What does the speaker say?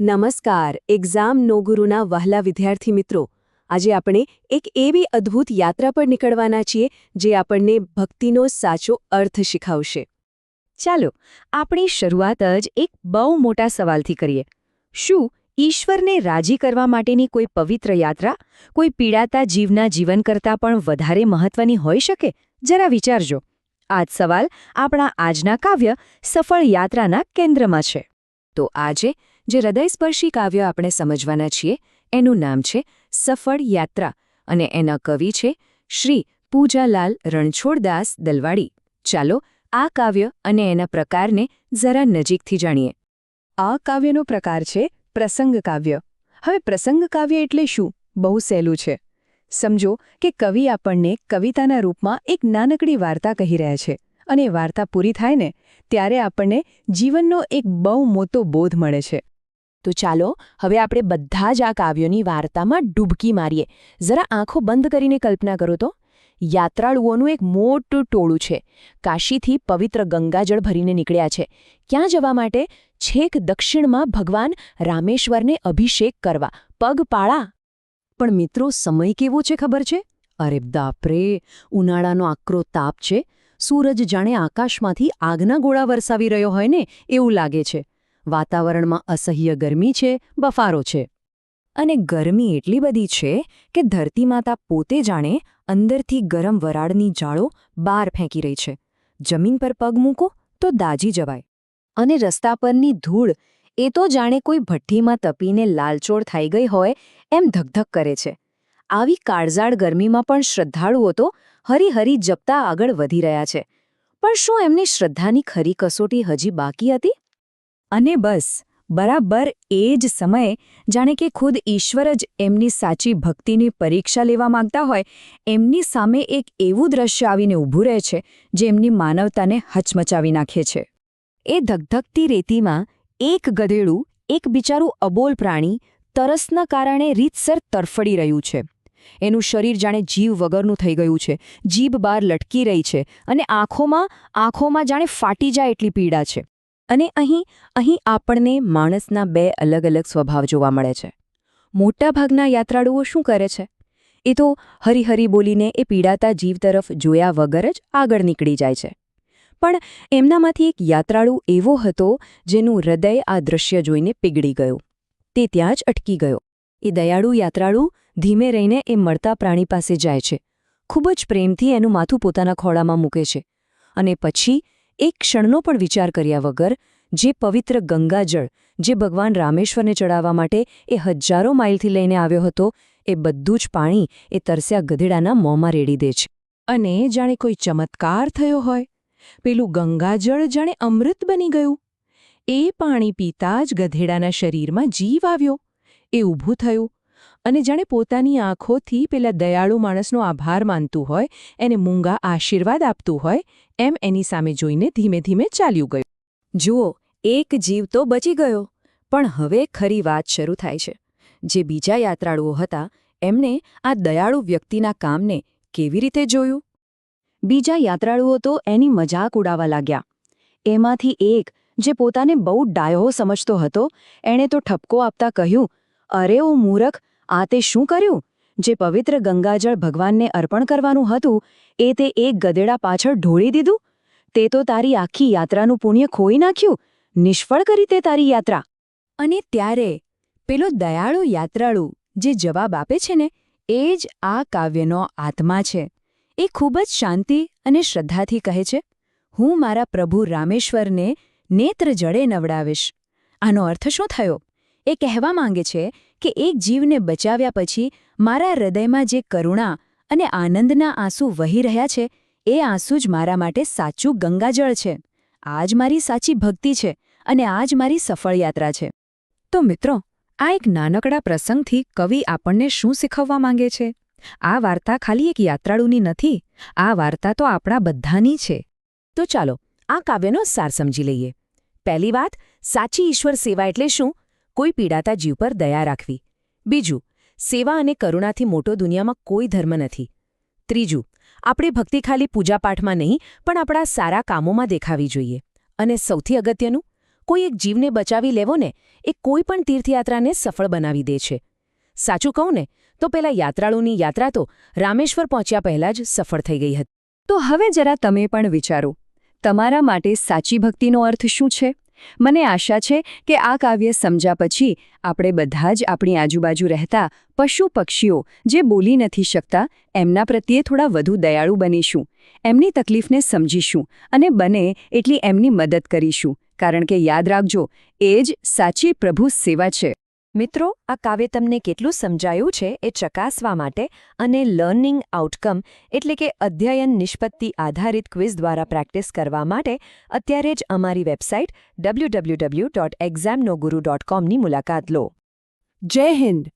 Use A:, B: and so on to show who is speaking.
A: નમસ્કાર એક્ઝામ નો ગુરુના વહલા વિદ્યાર્થી મિત્રો. આજે આપણે એક એવી અદ્ભુત યાત્રા પર નીકળવાના છીએ, જે આપણને ભક્તિનો સાચો અર્થ શીખવશે.
B: ચાલો, આપણી શરૂઆત જ એક બહુ મોટા સવાલથી કરીએ. શું ઈશ્વરને રાજી કરવા માટેની કોઈ પવિત્ર યાત્રા, કોઈ પીડાતા જીવના જીવન કરતાં પણ વધારે મહત્વની હોઈ શકે? જરા વિચારજો. આ સવાલ આપણા આજના કાવ્ય સફળ યાત્રાના કેન્દ્રમાં છે.
A: તો આજે જે હૃદયસ્પર્શી કાવ્ય આપણે સમજવાના છીએ, એનું નામ છે સફળ યાત્રા અને એના કવિ છે શ્રી પૂજાલાલ રણછોડદાસ દલવાડી. ચાલો આ કાવ્ય અને એના પ્રકારને જરા નજીકથી જાણીએ. આ કાવ્યનો પ્રકાર છે પ્રસંગ કાવ્ય. હવે પ્રસંગ કાવ્ય એટલે શું? બહુ સહેલું છે. સમજો કે કવિ આપણને કવિતાના રૂપમાં એક નાનકડી વાર્તા કહી રહ્યા છે અને વાર્તા પૂરી થાય ને ત્યારે આપણને જીવનનો એક બહુ મોટો બોધ મળે છે. તો ચાલો હવે આપણે બધા જ આ કાવ્યોની વાર્તામાં ડૂબકી મારીએ. જરા આંખો બંધ કરીને કલ્પના કરો તો. યાત્રાળુઓનું એક મોટું ટોળું છે. કાશીથી પવિત્ર ગંગાજળ ભરીને નીકળ્યા છે. ક્યાં જવા માટે? છેક દક્ષિણમાં ભગવાન રામેશ્વરને અભિષેક કરવા. પગપાળા પણ મિત્રો, સમય કેવો છે ખબર છે? અરે બાપરે! ઉનાળાનો આકરો તાપ છે. સૂરજ જાણે આકાશમાંથી આગના ગોળા વરસાવી રહ્યો હોય ને, એવું લાગે છે. વાતાવરણમાં અસહ્ય ગરમી છે, બફારો છે. અને ગરમી એટલી બધી છે કે ધરતીમાતા પોતે જાણે અંદરથી ગરમ વરાળની જાળો બહાર ફેંકી રહી છે. જમીન પર પગ મૂકો તો દાજી જવાય. અને રસ્તા પરની ધૂળ, એ તો જાણે કોઈ ભઠ્ઠીમાં તપીને લાલચોળ થઈ ગઈ હોય એમ ધકધક કરે છે. આવી કાળઝાળ ગરમીમાં પણ શ્રદ્ધાળુઓ તો હરીહરી જપતા આગળ વધી રહ્યા છે. પણ શું એમની શ્રદ્ધાની ખરી કસોટી હજી બાકી હતી? અને બસ, બરાબર એ જ સમયે જાણે કે ખુદ ઈશ્વર જ એમની સાચી ભક્તિની પરીક્ષા લેવા માંગતા હોય, એમની સામે એક એવું દ્રશ્ય આવીને ઊભું રહે છે, જે એમની માનવતાને હચમચાવી નાખે છે. એ ધગધગતી રેતીમાં એક ગધેડું, એક બિચારું અબોલ પ્રાણી તરસના કારણે રીતસર તરફડી રહ્યું છે. એનું શરીર જાણે જીવ વગરનું થઈ ગયું છે, જીભ બહાર લટકી રહી છે અને આંખોમાં આંખોમાં જાણે ફાટી જાય એટલી પીડા છે. અને અહીં અહીં આપણને માણસના બે અલગ અલગ સ્વભાવ જોવા મળે છે. મોટાભાગના યાત્રાળુઓ શું કરે છે? એ તો હરીહરી બોલીને એ પીડાતા જીવ તરફ જોયા વગર જ આગળ નીકળી જાય છે. પણ એમનામાંથી એક યાત્રાળુ એવો હતો જેનું હૃદય આ દૃશ્ય જોઈને પીગળી ગયું. તે ત્યાં જ અટકી ગયો. એ દયાળુ યાત્રાળુ ધીમે રહીને એ મળતા પ્રાણી પાસે જાય છે. ખૂબ જ પ્રેમથી એનું માથું પોતાના ખોળામાં મૂકે છે. અને પછી એક ક્ષણનો પણ વિચાર કર્યા વગર, જે પવિત્ર ગંગાજળ જે ભગવાન રામેશ્વરને ચડાવવા માટે એ હજારો માઇલથી લઈને આવ્યો હતો, એ બધું જ પાણી એ તરસ્યા ગધેડાના મોંમાં રેડી દે છે. અને જાણે કોઈ ચમત્કાર થયો હોય. પેલું ગંગાજળ જાણે અમૃત બની ગયું. એ પાણી પીતા જ ગધેડાના શરીરમાં જીવ આવ્યો. એ ઊભું થયું. અને જાણે પોતાની આંખોથી પેલા દયાળુ માણસનો આભાર માનતું હોય, એને મૂંગા આશીર્વાદ આપતું હોય, એમ એની સામે જોઈને ધીમે ધીમે ચાલ્યું ગયું. જુઓ, એક જીવ તો બચી ગયો. પણ હવે ખરી વાત શરૂ થાય છે. જે બીજા યાત્રાળુઓ હતા એમને આ દયાળુ વ્યક્તિના કામને કેવી રીતે જોયું? બીજા યાત્રાળુઓ તો એની મજાક ઉડાવવા લાગ્યા. એમાંથી એક, જે પોતાને બહુ ડાયો સમજતો હતો, એણે તો ઠપકો આપતા કહ્યું, અરે ઓ મૂરખ આ તે શું કર્યું? જે પવિત્ર ગંગાજળ ભગવાનને અર્પણ કરવાનું હતું, એ તે એક ગધેડા પાછળ ઢોળી દીધું? તે તો તારી આખી યાત્રાનું પુણ્ય ખોઈ નાખ્યું. નિષ્ફળ કરી તે તારી યાત્રા. અને ત્યારે પેલો દયાળુ યાત્રાળુ જે જવાબ આપે છે ને, એ જ આ કાવ્યનો આત્મા છે. એ ખૂબ જ શાંતિ અને શ્રદ્ધાથી કહે છે, હું મારા પ્રભુ રામેશ્વરને નેત્ર જડે નવડાવીશ. આનો અર્થ શું થયો? એ કહેવા માંગે છે કે એક જીવને બચાવ્યા પછી મારા હૃદયમાં જે કરુણા અને આનંદના આંસુ વહી રહ્યા છે, એ આંસુ જ મારા માટે સાચું ગંગાજળ છે. આ જ મારી સાચી ભક્તિ છે અને આ જ મારી સફળ યાત્રા છે. તો મિત્રો, આ એક નાનકડા પ્રસંગથી કવિ આપણને શું શીખવવા માંગે છે? આ વાર્તા ખાલી એક યાત્રાળુની નથી, આ વાર્તા તો આપણા બધાની છે. તો ચાલો, આ કાવ્યનો સાર સમજી લઈએ. પહેલી વાત, સાચી ઈશ્વર સેવા એટલે શું? કોઈ પીડાતા જીવ પર દયા રાખવી. બીજું, સેવા અને કરુણાથી મોટો દુનિયામાં કોઈ ધર્મ નથી. ત્રીજું, આપણે ભક્તિ ખાલી પૂજાપાઠમાં નહીં, પણ આપણા સારા કામોમાં દેખાવી જોઈએ. અને સૌથી અગત્યનું,
C: કોઈ એક જીવને બચાવી લેવો ને, એ કોઈ પણ તીર્થયાત્રાને સફળ બનાવી દે છે. સાચું કહું ને, તો પેલા યાત્રાળુની યાત્રા તો રામેશ્વર પહોંચ્યા પહેલાં જ સફળ થઈ ગઈ હતી.
A: તો હવે જરા તમે પણ વિચારો, તમારા માટે સાચી ભક્તિનો અર્થ શું છે? મને આશા છે કે આ કાવ્ય સમજ્યા પછી આપણે બધા જ આપણી આજુબાજુ રહેતા પશુ પક્ષીઓ જે બોલી નથી શકતા, એમના પ્રત્યે થોડા વધુ દયાળુ બનીશું, એમની તકલીફને સમજીશું અને બને એટલી એમની મદદ કરીશું. કારણ કે યાદ રાખજો, એ જ સાચી પ્રભુ સેવા છે.
B: મિત્રો, આ કાવ્ય તમને કેટલું સમજાયું છે એ ચકાસવા માટે અને લર્નિંગ આઉટકમ એટલે કે અધ્યયન નિષ્પત્તિ આધારિત ક્વિઝ દ્વારા પ્રેક્ટિસ કરવા માટે અત્યારે જ અમારી website W W W dot એક્ઝામનોગુરુ dot કોમની મુલાકાત લો.
C: જય હિન્દ!